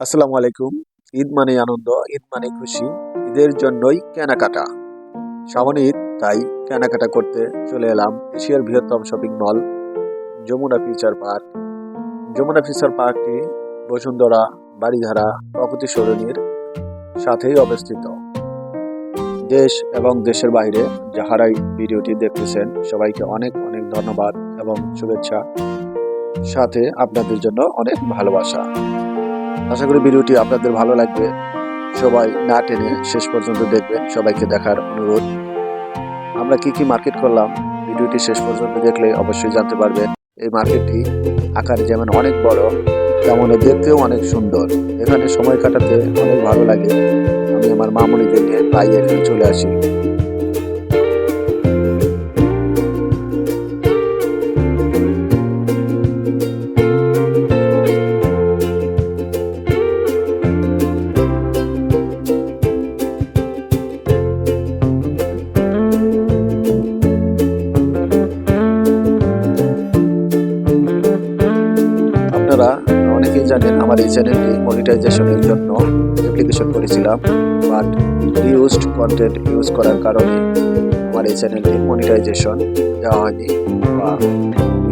আসসালামু আলাইকুম। ঈদ মানে আনন্দ, ঈদ মানে খুশি। ঈদের জন্যই কেনাকাটা। সামনে ঈদ তাই কেনাকাটা করতে চলে এলাম এশিয়ার বৃহত্তম shopping mall Jamuna future park. Jamuna future পার্কটি বসুন্ধরা বাড়িধারা প্রকৃতি সরণির সাথেই অবস্থিত। দেশ এবং দেশের বাইরে যাহারাই ভিডিওটি দেখতেছেন, সবাইকে অনেক অনেক ধন্যবাদ এবং শুভেচ্ছা। সাথে আপনাদের জন্য অনেক ভালোবাসা। আশা করি ভিডিওটি আপনাদের ভালো লাগবে। সবাই না টেনে শেষ পর্যন্ত দেখবেন, সবাইকে দেখার অনুরোধ। আমরা কি কি মার্কেট করলাম, ভিডিওটি শেষ পর্যন্ত দেখলে অবশ্যই জানতে পারবেন। এই মার্কেটটি আকারে যেমন অনেক বড় তেমন দেখতেও অনেক সুন্দর। এখানে সময় কাটাতে অনেক ভালো লাগে। আমি আমার মামুনিদের নিয়ে প্রায় এখানে চলে আসি। জানেন, আমার এই চ্যানেলটি মনিটাইজেশনের জন্য অ্যাপ্লিকেশন করেছিলাম বাট ইউজড কন্টেন্ট ইউজ করার কারণে আমার এই চ্যানেলটি মনিটাইজেশন দেওয়া হয়নি বা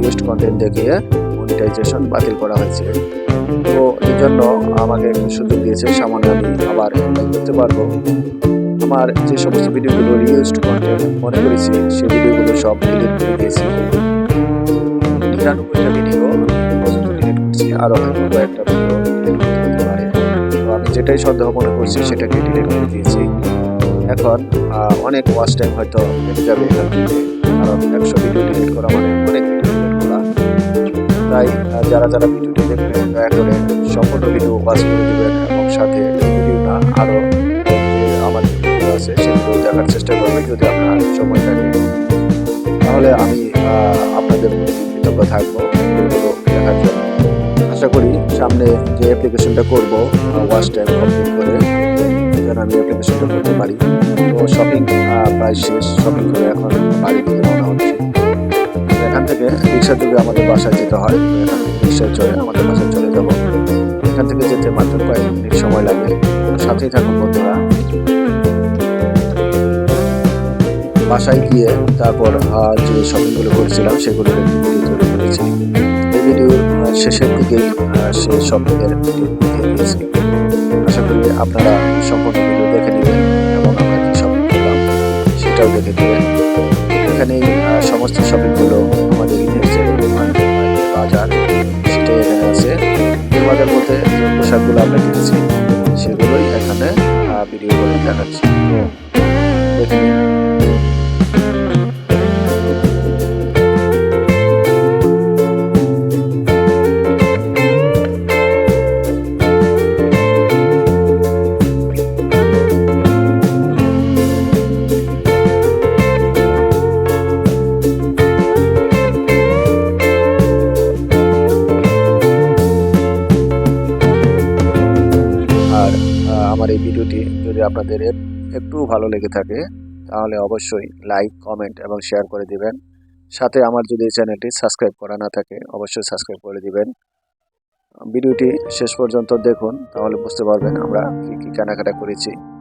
ইউজড কন্টেন্ট দেখিয়ে মনিটাইজেশন বাতিল করা হয়েছে। তো এই জন্য আমাকে সুযোগ দিয়েছে, সামান্য আমি আবার apply করতে পারব। আমার যে সমস্ত ভিডিওগুলো ইউজড কন্টেন্ট মনে করেছি সেই ভিডিওগুলো সব ডিলিট করে দিয়েছি। আরও হয়তো কয়েকটা ভিডিও পারে। তো আমি যেটাই সন্দেহ মনে করছি, সেটাকে ডিলিট করে দিয়েছি। এখন অনেক ওয়াচ টাইম হয়তো কেটে যাবে এখান থেকে। কারণ একশো ভিডিও ডিলিট করা মানে অনেক ভিডিও ডিলিট করা। তাই যারা যারা ভিডিওটি দেখবেন, দয়া করে সম্পূর্ণ ভিডিও ওয়াচ করে দেবেন এবং সাথে ভিডিও না আরও আমার ভিডিও আছে, সেগুলো দেখার চেষ্টা করবেন যদি আপনার সময় থাকে তাহলে আমি আপনাদের কৃতজ্ঞ থাকব। সামনে যে অ্যাপ্লিকেশনটা করব ওয়াচ টাইম কমপ্লিট করে যেন আমি অ্যাপ্লিকেশনটা করতে পারি। তো শপিং প্রায় শেষ শপিং করে এখন বাড়ি থেকে রওনা হচ্ছে। এখান থেকে রিক্সা যোগে আমাদের বাসায় যেতে হয়। এখান থেকে রিক্সায় আমাদের বাসায় চলে যাব। এখান থেকে যেতে মাত্র কয়েক মিনিট সময় লাগে। সাথেই থাকুন বন্ধুরা। বাসায় গিয়ে তারপর যে শপিংগুলো করেছিলাম, সেগুলো ভিডিও তৈরি করেছি এই ভিডিওর শেষের দিকে সেই ভিডিও আশা করি আপনারা সম্পূর্ণ ভিডিও দেখে নেবেন এবং আমরা কি শপিং করলাম সেটাও দেখে নেবেন। এখানেই সমস্ত শপিংগুলো আমাদের বাজার, সেটাই এখানে আছে। বাজার বলতে যে পোশাকগুলো আমরা কিনেছি, সেগুলোই এখানে ভিডিও করে দেখাচ্ছি। দেখে আপনাদের এক- একটু ভালো লেগে থাকে, তাহলে অবশ্যই লাইক কমেন্ট এবং শেয়ার করে দিবেন। সাথে আমার যদি চ্যানেলটি সাবস্ক্রাইব করা না থাকে, অবশ্যই সাবস্ক্রাইব করে দিবেন। ভিডিওটি শেষ পর্যন্ত দেখুন, তাহলে বুঝতে পারবেন আমরা কী কী কেনাকাটা করেছি।